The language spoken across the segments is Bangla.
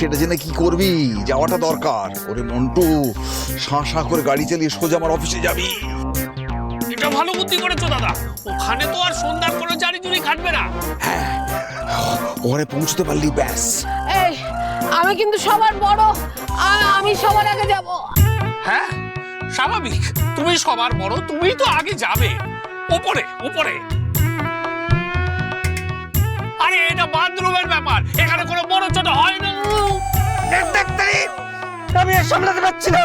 সেটা জেনে কি করবি? যাওয়াটা দরকার। ওরে মন্টু শাঁ শাঁ করে গাড়ি চালিয়ে সোজা আমার অফিসে যাবি। এটা ভালো বুদ্ধি করেছ দাদা। ওখানে তো আর সন্ধ্যার কোনো জারি জুড়ি খাটবে না। হ্যাঁ ওখানে পৌঁছতে পারলি ব্যাস। এই আমি কিন্তু সবার বড় আমি সবার আগে যাব। হ্যাঁ স্বাভাবিক। তুমি সবার বড় তুমি তো আগে যাবে। ওপরে ওপরে। আরে এটা বাথরুমের ব্যাপার। এখানে কোনো বড় ছোট হয় না। আমি আর সামলাতে পারছি না।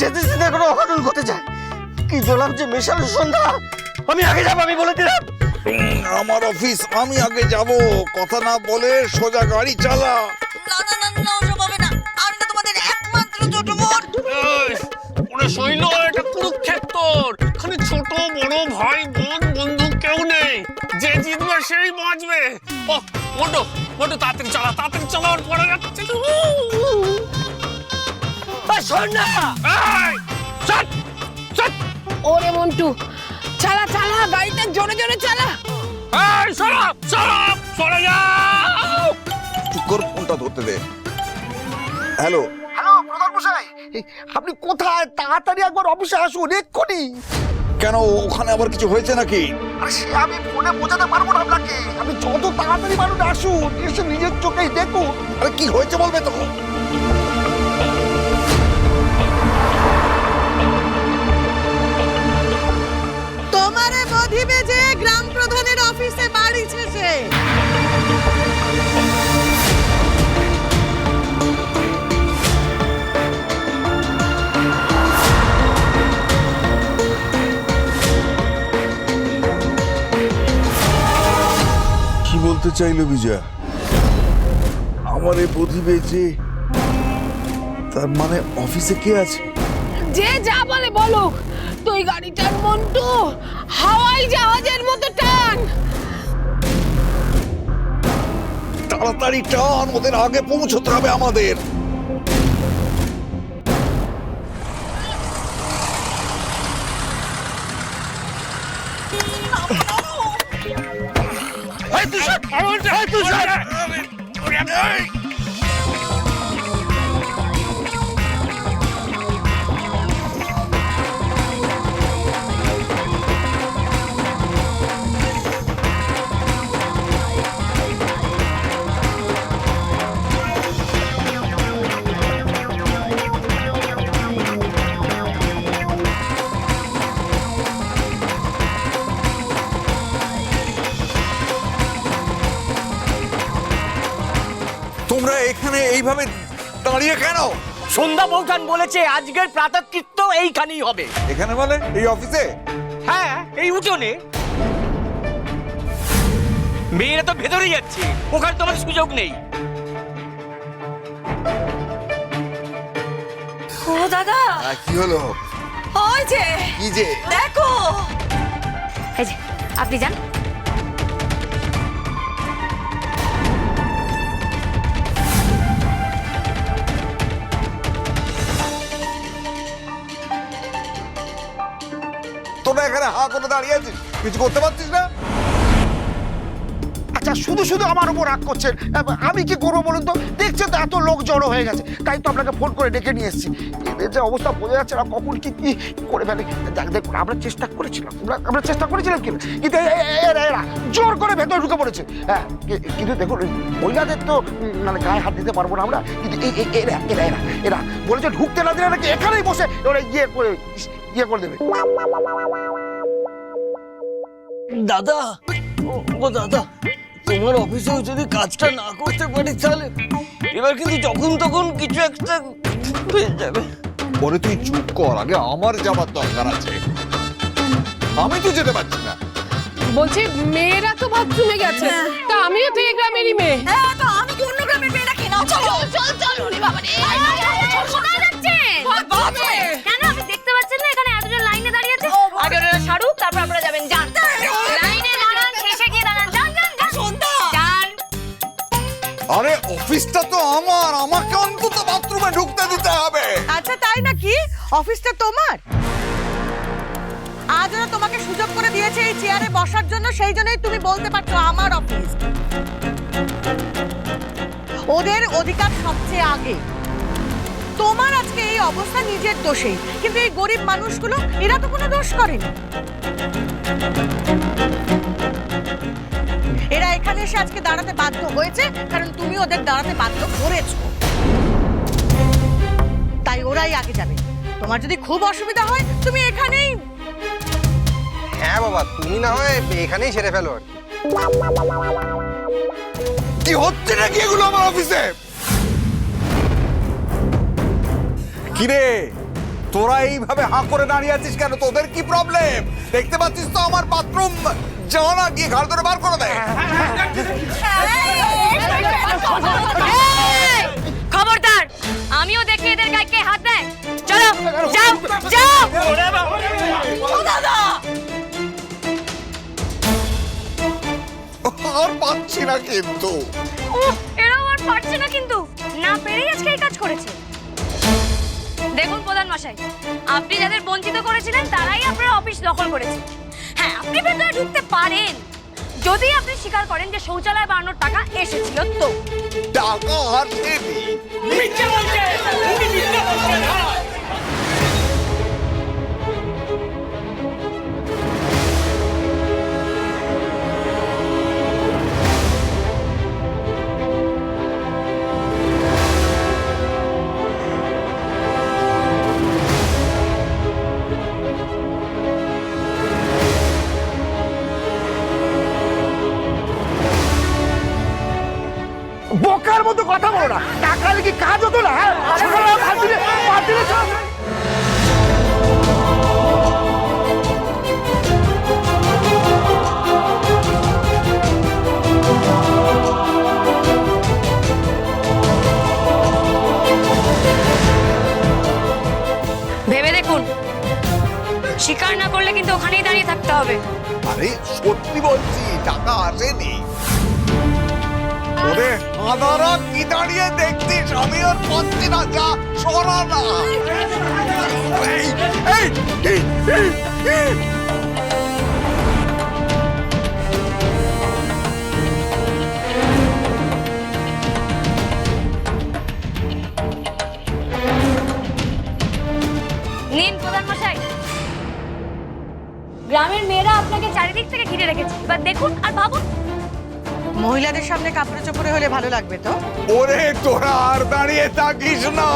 যেতে যেতে কোনো অঘটন ঘটে যায়। কি জলাম যে মেশানো সন্ধ্যা? আমি আগে যাব আমি বলে দিলাম। আমার অফিস আমি আগে যাব। কথা না বলে সোজা গাড়ি চালা। না না না না ওসব হবে না। আমি তো তোমাদের একমাত্র ছোট বোন। ওরে শৈল এটা কুরুক্ষেত্র। এখানে ছোট বড় ভাই বোন সেই বাঁচবে ও মোটো মোটো তাড়াতাড়ি চালা তাড়াতাড়ি চালাওয়ার পরে যাচ্ছে শোন না। এই, চল, চল। ওরে মন্টু চালা চালা গাড়িটা জোরে জোরে চালা। এই, সরো, সরো, সরে যাও। চুপ কর ফোনটা ধরতে দে। হ্যালো। হ্যালো প্রধান মশাই আপনি কোথায়? তাড়াতাড়ি একবার অফিসে আসুন এক্ষুনি। কেন ওখানে আবার কিছু হয়েছে নাকি? আরে সে আমি ফোনে বোঝাতে পারব না আপনাকে। আমি যত তাড়াতাড়ি মানুষ আসুন এসে নিজের চোখেই দেখুন আরে কি হয়েছে বলবে তো বলতে চাইলো বিজয়া। আমার এই প্রতিভে যে তার মানে অফিসে কে আছে? যে যা বলে বলুক। তুই গাড়িটার মন্টু হাওয়াই জাহাজের মতো টান। তাড়াতাড়ি টান ওদের আগে পৌঁছতে হবে আমাদের। তুষার, এই। এইভাবে দাঁড়িয়ে কেন? সন্ধ্যা বৌঠান বলেছে আজকের প্রাতকৃত্য এইখানেই হবে। এখানে বলে এই অফিসে? হ্যাঁ এই উঠোনে। মেয়েরা তো ভেতরে যাচ্ছে ওখানে তোমার সুযোগ নেই। ও দাদা! আহ, কি হলো? ওই যে কি যে? দেখো! এই যে আপনি যান। এখানে হা করে দাঁড়িয়ে আছিস? কিছু করতে পারছিস না? আচ্ছা শুধু শুধু আমার উপর রাগ করছেন? আমি কি করব বলুন তো? দেখছেন তো এত লোক জড়ো হয়ে গেছে। তাই তো আপনাকে ফোন করে ডেকে নিয়ে এসেছি। এদের যে অবস্থা বোঝা যাচ্ছে না কখন কি কি করে ফেলে। দেখ দেখুন আমরা চেষ্টা করেছিলাম। আমরা- চেষ্টা করেছিলাম কিন্তু কিন্তু এরা জোর করে ভেতরে ঢুকে পড়েছে। হ্যাঁ কি- কিন্তু দেখুন মহিলাদের তো মানে গায়ে হাত দিতে পারব না আমরা। কিন্তু এরা এরা এরা এরা বলেছে ঢুকতে না দিলে নাকি এখানেই বসে ওরা ইয়ে করে ইয়ে করে দেবে। দাদা ও, দাদা। তোমার অফিসেও যদি কাজটা না করতে পারি তাহলে এবার কিন্তু যখন তখন কিছু একটা হয়ে যাবে পরে তুই চুপ কর আগে আমার যাবার দরকার আছে আমি তো যেতে পারছি না বলছি মেয়েরা তো বাথরুমে গেছে তা আমিও তো এই গ্রামেরই মেয়ে হ্যাঁ তো আমি কি অন্য গ্রামের মেয়ে নাকি নাও চলো চল চল ওরে বাবা রে শোনা যাচ্ছে কেন আপনি দেখতে পাচ্ছেন না এখানে এতজন লাইনে দাঁড়িয়ে আছে আগে ওরা সারুক তারপর আপনারা যাবেন যান অফিসটা তো আমার। আমাকে অন্তত বাথরুমে ঢুকতে দিতে হবে। আচ্ছা তাই নাকি? অফিসটা তোমার? আজ ওরা তোমাকে সুযোগ করে দিয়েছে এই চেয়ারে বসার জন্য, সেই জন্যই তুমি বলতে পারছ আমার অফিস। ওদের অধিকার সবচেয়ে আগে। তোমার আজকে এই অবস্থা নিজের দোষেই কিন্তু এই গরিব মানুষগুলো, এরা তো কোনো দোষ করেনি। এরা এখানে এসে আজকে দাঁড়াতে বাধ্য হয়েছে, কারণ তুমি ওদের দাঁড়াতে বাধ্য করেছ। তাই ওরাই আগে যাবে। তোমার যদি খুব অসুবিধা হয়, তুমি এখানেই হ্যাঁ বাবা, তুমি না হয় এখানেই সেরে ফেলো আর কি। হচ্ছে নাকি এগুলো আমার অফিসে? কিরে তোরা এইভাবে হাঁ করে দাঁড়িয়ে আছিস কেন? তোদের কি প্রবলেম দেখতে পাচ্ছিস তো আমার বাথরুম যাও না গিয়ে ঘাড় ধরে বার করে দেয়। খবরদার আমিও দেখি এদের গায়ে কে হাত দেয়। চলো যাও যাও। আর পাচ্ছি না কিন্তু। এরাও আর পারছে না কিন্তু। না পেরেই আজকে এই কাজ করেছে। দেখুন প্রধান মশাই আপনি যাদের বঞ্চিত করেছিলেন তারাই আপনার অফিস দখল করেছে। হ্যাঁ আপনি ভেতরে ঢুকতে পারেন। যদি আপনি স্বীকার করেন যে শৌচালয় বানানোর টাকা এসেছিল তো। টাকা আসেনি বোকার মতো কথা বলো না। টাকা কি কাজ হতো না? হ্যাঁ ভেবে দেখুন। স্বীকার না করলে কিন্তু ওখানেই দাঁড়িয়ে থাকতে হবে। আরে সত্যি বলছি টাকা আসেনি। ওরে আদারা কি দাঁড়িয়ে দেখছিস আমি আর পাচ্ছি না, যা সরা না। গ্রামের মেয়েরা আপনাকে চারিদিক থেকে ঘিরে রেখেছে। এবার দেখুন আর ভাবুন। মহিলাদের সামনে কাপড়ে চোপড়ে হলে ভালো লাগবে তো? ওরে তোরা আর দাঁড়িয়ে থাকিস না।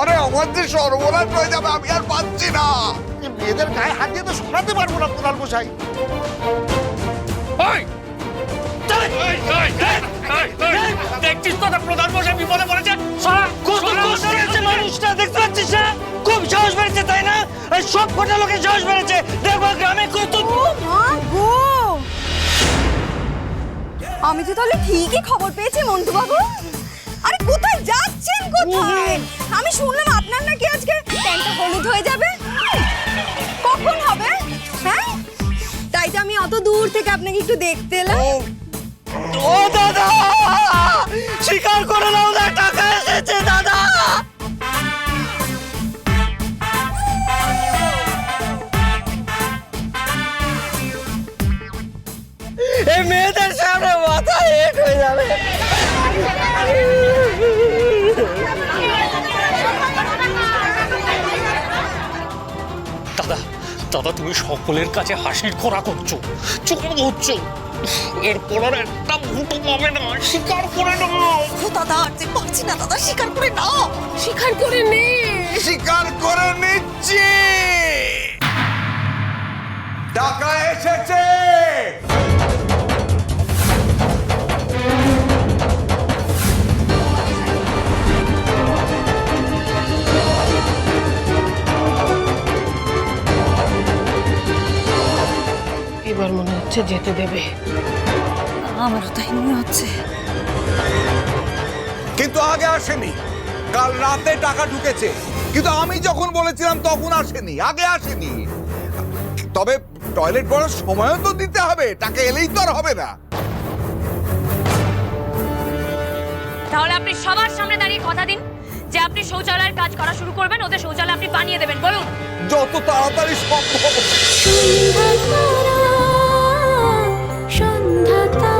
আরে আমার যে সর্বনাশ হয়ে যাবে আমি আর পাচ্ছি না। মেয়েদের গায়ে হাত দিয়ে তো সরাতে পারব না মশাই। এই, এই, দেখছিস তো প্রধান মশাই বিপদে পড়েছে? মানুষটা দেখতে পাচ্ছিস না খুব সাহস বেড়েছে তাই না? সব কটা লোকের সাহস বেড়েছে। দেখো গ্রামে কত আমি তো তাহলে ঠিকই খবর পেয়েছি মন্টু বাবু আরে কোথায় যাচ্ছেন কোথায়? আমি শুনলাম আপনার নাকি আজকে প্যান্টটা হলুদ হয়ে যাবে। কখন হবে? হ্যাঁ? তাই তো আমি অত দূর থেকে আপনাকে একটু দেখতে এলাম। ও দাদা! স্বীকার করে নাও না টাকা এসেছে দাদা! এই মেয়েদের দাদা তুমি সকলের কাছে হাসির খোরা করছ। চুপ হচ্ছ। এরপর আর একটা ভুটো পাবে না। স্বীকার করে নাও। দাদা আর যে পারছি না দাদা স্বীকার করে নাও। স্বীকার করে নে। স্বীকার করে নিচ্ছি। টাকা এসেছে। হচ্ছে যেতে দেবে। আমারও তাই মনে হচ্ছে। কিন্তু আগে আসেনি। কাল রাতে টাকা ঢুকেছে। কিন্তু আমি যখন বলেছিলাম তখন আসেনি। আগে আসেনি। তবে টয়লেট পড়ার সময়ও তো দিতে হবে। টাকা এলেই তো আর হবে না। তাহলে আপনি সবার সামনে দাঁড়িয়ে কথা দিন যে আপনি শৌচালয়ের কাজ করা শুরু করবেন ওদের শৌচালয় আপনি বানিয়ে দেবেন বলুন। যত তাড়াতাড়ি সম্ভব। 他